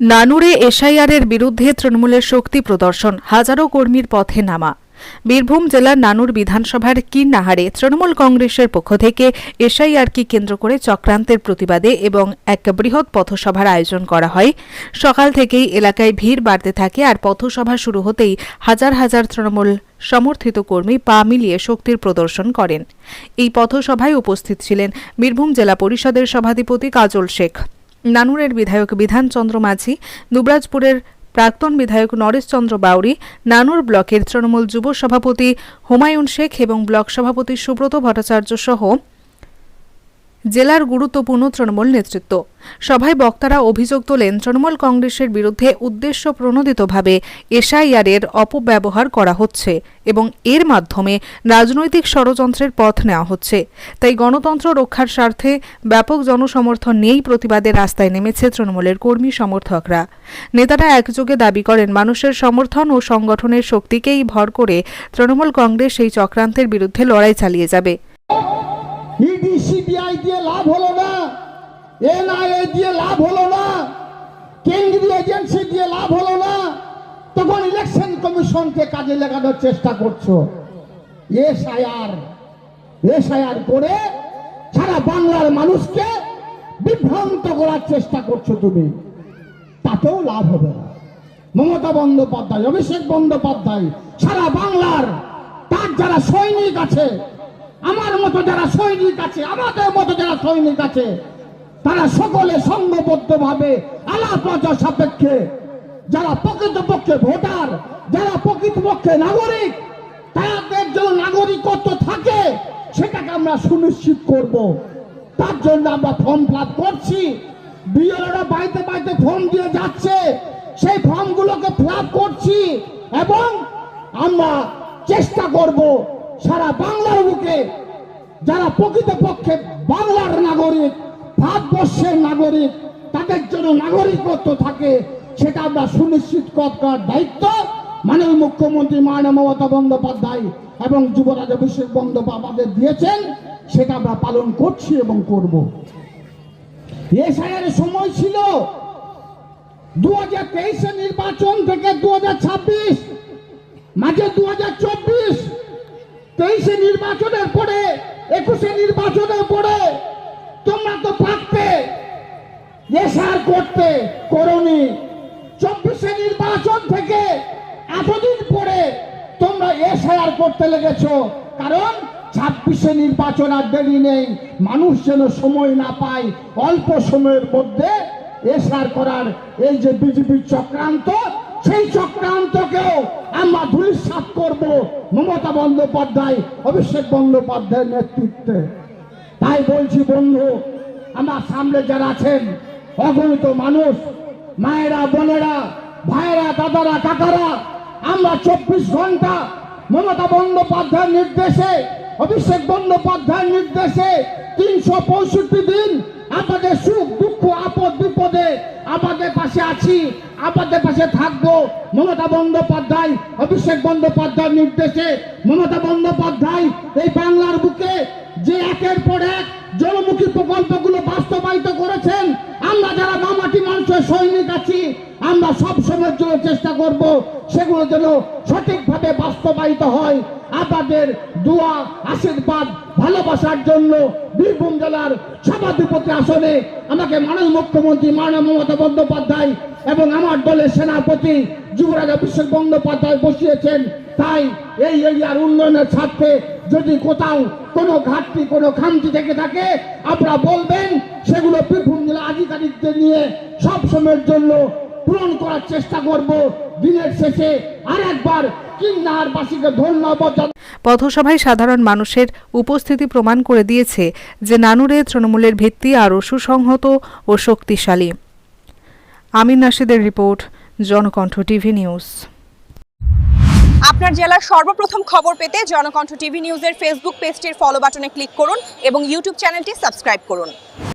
নানুরে এসআইআরের বিরুদ্ধে তৃণমূলের শক্তি প্রদর্শন, হাজারো কর্মীর পথে নামা। বীরভূম জেলার নানুর বিধানসভার কিন্নাহারে তৃণমূল কংগ্রেসের পক্ষ থেকে এসআইআরকে কেন্দ্র করে চক্রান্তের প্রতিবাদে এবং এক বৃহৎ পথসভার আয়োজন করা হয়। সকাল থেকেই এলাকায় ভিড় বাড়তে থাকে আর পথসভা শুরু হতেই হাজার হাজার তৃণমূল সমর্থিত কর্মী পা মিলিয়ে শক্তির প্রদর্শন করেন। এই পথসভায় উপস্থিত ছিলেন বীরভূম জেলা পরিষদের সভাধিপতি কাজল শেখ। নানুরের বিধায়ক বিধানচন্দ্র মাঝি, দুবরাজপুরের প্রাক্তন বিধায়ক নরেশচন্দ্র বাউরি, নানুর ব্লকের তৃণমূল যুব সভাপতি হুমায়ুন শেখ এবং ব্লক সভাপতি সুব্রত ভট্টাচার্য সহ জেলার গুরুত্বপূর্ণ তৃণমূল নেতৃত্ব। সভায় বক্তারা অভিযোগ তোলেন, তৃণমূল কংগ্রেসের বিরুদ্ধে উদ্দেশ্য প্রণোদিতভাবে এসআইআরের অপব্যবহার করা হচ্ছে এবং এর মাধ্যমে রাজনৈতিক ষড়যন্ত্রের পথ নেওয়া হচ্ছে। তাই গণতন্ত্র রক্ষার স্বার্থে ব্যাপক জনসমর্থন নিয়েই প্রতিবাদে রাস্তায় নেমেছে তৃণমূলের কর্মী সমর্থকরা। নেতারা একযোগে দাবি করেন, মানুষের সমর্থন ও সংগঠনের শক্তিকেই ভর করে তৃণমূল কংগ্রেস এই চক্রান্তের বিরুদ্ধে লড়াই চালিয়ে যাবে। ইডি সিবিআই দিয়ে লাভ হলো না। এনআইএ দিয়ে লাভ হলো না। কেন্দ্রীয় এজেন্সি দিয়ে লাভ হলো না। তখন ইলেকশন কমিশনকে কাজে লাগানোর চেষ্টা করছ। এসআইআর এসআইআর করে সারা বাংলার মানুষকে বিভ্রান্ত করার চেষ্টা করছ তুমি। তাতেও লাভ হবে না। মমতা বন্দ্যোপাধ্যায়, অভিষেক বন্দ্যোপাধ্যায়, সারা বাংলার তার যারা সৈনিক আছে আমার মতো যারা সৈনিক আছে, আমাদের মতো যারা সৈনিক আছে, তারা সকলে সংঘবদ্ধ ভাবে আলাপ সাপেক্ষে, যারা প্রকৃতপক্ষে ভোটার, যারা প্রকৃতপক্ষে নাগরিক, তাদের জন্য নাগরিকত্ব থাকে, সেটাকে আমরা সুনিশ্চিত করব। তার জন্য আমরা ফর্ম ফিল করছি। বিএলওরা বাড়িতে বাড়িতে ফর্ম দিয়ে যাচ্ছে। সেই ফর্মগুলোকে ফিল করছি এবং আমরা চেষ্টা করব সারা বাংলার বুকে যারা প্রকৃতপক্ষে বাংলার নাগরিক, ভারতবর্ষের নাগরিক, তাদের জন্য নাগরিকত্ব থাকে, সেটা আমরা সুনিশ্চিত করার দায়িত্ব মাননীয় মুখ্যমন্ত্রী মাননীয় মমতা বন্দ্যোপাধ্যায় এবং যুবরাজ অভিষেক বন্দ্যোপাধ্যায় দিয়েছেন, সেটা আমরা পালন করছি এবং করব। এসআইয়ের সময় ছিল দু হাজার তেইশে নির্বাচন থেকে দু হাজার ছাব্বিশ, মাঝে দু হাজার চব্বিশ তেইশে নির্বাচনের পরে, একুশে নির্বাচনের পরে তোমরা তো পারতে এসার করতে করনি। চব্বিশে নির্বাচন থেকে এতদিন পরে তোমরা এসআইআর করতে লেগেছো, কারণ ছাব্বিশে নির্বাচন আর দেরি নেই। মানুষ যেন সময় না পায়, অল্প সময়ের মধ্যে এসআর করার এই যে বিজেপির চক্রান্ত সেই চক্রান্তকেও আমরা ধূলিসাৎ করব মমতা বন্দ্যোপাধ্যায়, অভিষেক বন্দ্যোপাধ্যায়ের নেতৃত্বে। তাই বলছি বন্ধু, আমার সামনে যারা আছেন, অগণিত মানুষ, মায়েরা, বোনেরা, ভাইয়েরা, দাদারা, কাকারা, আমরা চব্বিশ ঘণ্টা মমতা বন্দ্যোপাধ্যায়ের নির্দেশে, অভিষেক বন্দ্যোপাধ্যায়ের নির্দেশে তিনশো পঁয়ষট্টি দিন আপনাদের সুখ, দুঃখ, আপদ, বিপদে আমাদের পাশে আছি। আপনাদের পাশে থাকব। মমতা বন্দ্যোপাধ্যায়, অভিষেক বন্দ্যোপাধ্যায়ের নির্দেশে মমতা বন্দ্যোপাধ্যায় এই বাংলার বুকে যে একের পর এক জনমুখী প্রকল্পগুলো বাস্তবায়িত করেছেন, আমরা যারা মামাটি মানুষের সৈনিক আছি, আমরা সব সময়ের জন্য চেষ্টা করব সেগুলো যেন সঠিকভাবে বাস্তবায়িত হয়। আপনাদের দোয়া, আশীর্বাদ, ভালোবাসার জন্য বীরভূম জেলার সভাধিপতি আসনে আমাকে মাননীয় মুখ্যমন্ত্রী মাননীয় মমতা বন্দ্যোপাধ্যায় এবং আমার দলের সেনাপতি যুবরাজ অভিষেক বন্দ্যোপাধ্যায় বসিয়েছেন। তাই এই এরিয়ার উন্নয়নের স্বার্থে যদি কোথাও কোনো ঘাটতি, কোনো খামতি থেকে থাকে, আপনারা বলবেন, সেগুলো বীরভূম জেলা আধিকারিকদের নিয়ে সব সময়ের জন্য পূরণ করার চেষ্টা করব। দিনের শেষে আর পথসভায় সাধারণ মানুষের উপস্থিতি প্রমাণ করে দিয়েছে যে নানুরে তৃণমূলের ভিত্তি আরও সুসংহত ও শক্তিশালী। আমিন নাশিদের রিপোর্ট, জনকণ্ঠ টিভি নিউজ। আপনার জেলার সর্বপ্রথম খবর পেতে জনকণ্ঠ টিভি নিউজের ফেসবুক পেজটির ফলো বাটনে ক্লিক করুন এবং ইউটিউব চ্যানেলটি সাবস্ক্রাইব করুন।